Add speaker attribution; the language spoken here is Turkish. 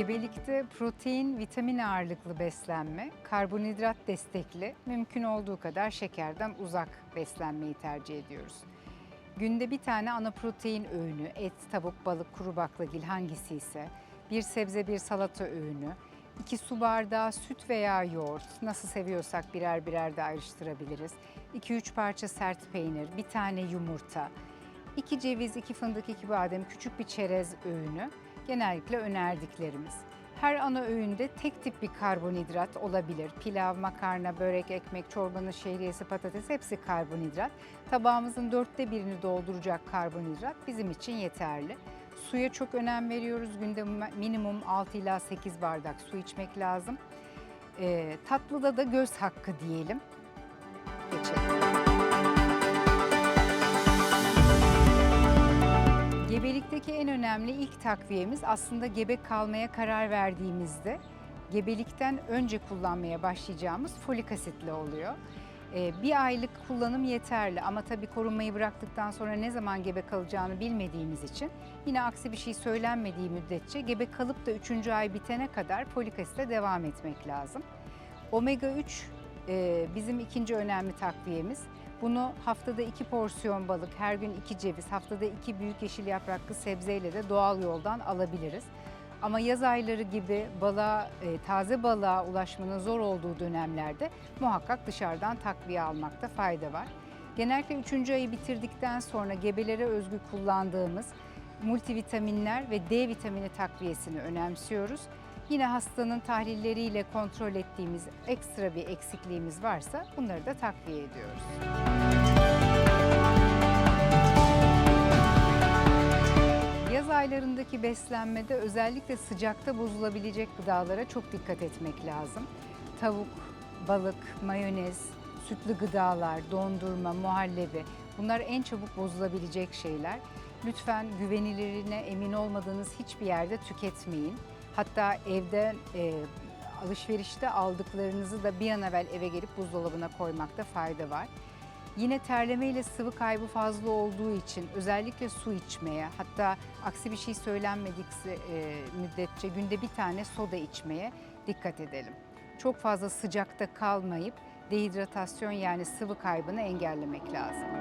Speaker 1: Gebelikte protein, vitamin ağırlıklı beslenme, karbonhidrat destekli, mümkün olduğu kadar şekerden uzak beslenmeyi tercih ediyoruz. Günde bir tane ana protein öğünü, et, tavuk, balık, kuru baklagil hangisi ise, bir sebze, bir salata öğünü, iki su bardağı süt veya yoğurt, nasıl seviyorsak birer birer de ayrıştırabiliriz. 2-3 parça sert peynir, bir tane yumurta, iki ceviz, iki fındık, iki badem, küçük bir çerez öğünü genellikle önerdiklerimiz. Her ana öğünde tek tip bir karbonhidrat olabilir. Pilav, makarna, börek, ekmek, çorbanın şehriyesi, patates hepsi karbonhidrat. Tabağımızın dörtte birini dolduracak karbonhidrat bizim için yeterli. Suya çok önem veriyoruz. Günde minimum 6 ila 8 bardak su içmek lazım. Ee, tatlıda da göz hakkı diyelim. Geçelim. En önemli ilk takviyemiz aslında gebe kalmaya karar verdiğimizde gebelikten önce kullanmaya başlayacağımız folik asitli oluyor. Ee, bir aylık kullanım yeterli ama tabii korunmayı bıraktıktan sonra ne zaman gebe kalacağını bilmediğimiz için yine aksi bir şey söylenmediği müddetçe gebe kalıp da 3. ay bitene kadar folik asitle devam etmek lazım. Omega 3 e, bizim ikinci önemli takviyemiz. Bunu haftada iki porsiyon balık, her gün iki ceviz, haftada iki büyük yeşil yapraklı sebzeyle de doğal yoldan alabiliriz. Ama yaz ayları gibi balığa, e, taze balığa ulaşmanın zor olduğu dönemlerde muhakkak dışarıdan takviye almakta fayda var. Genellikle üçüncü ayı bitirdikten sonra gebelere özgü kullandığımız multivitaminler ve D vitamini takviyesini önemsiyoruz. Yine hastanın tahlilleriyle kontrol ettiğimiz ekstra bir eksikliğimiz varsa bunları da takviye ediyoruz. Yaz aylarındaki beslenmede özellikle sıcakta bozulabilecek gıdalara çok dikkat etmek lazım. Tavuk, balık, mayonez, sütlü gıdalar, dondurma, muhallebi bunlar en çabuk bozulabilecek şeyler. Lütfen güvenilirine emin olmadığınız hiçbir yerde tüketmeyin. Hatta evde e, alışverişte aldıklarınızı da bir an evvel eve gelip buzdolabına koymakta fayda var. Yine terleme ile sıvı kaybı fazla olduğu için özellikle su içmeye hatta aksi bir şey söylenmedikse e, müddetçe günde bir tane soda içmeye dikkat edelim. Çok fazla sıcakta kalmayıp dehidratasyon yani sıvı kaybını engellemek lazım.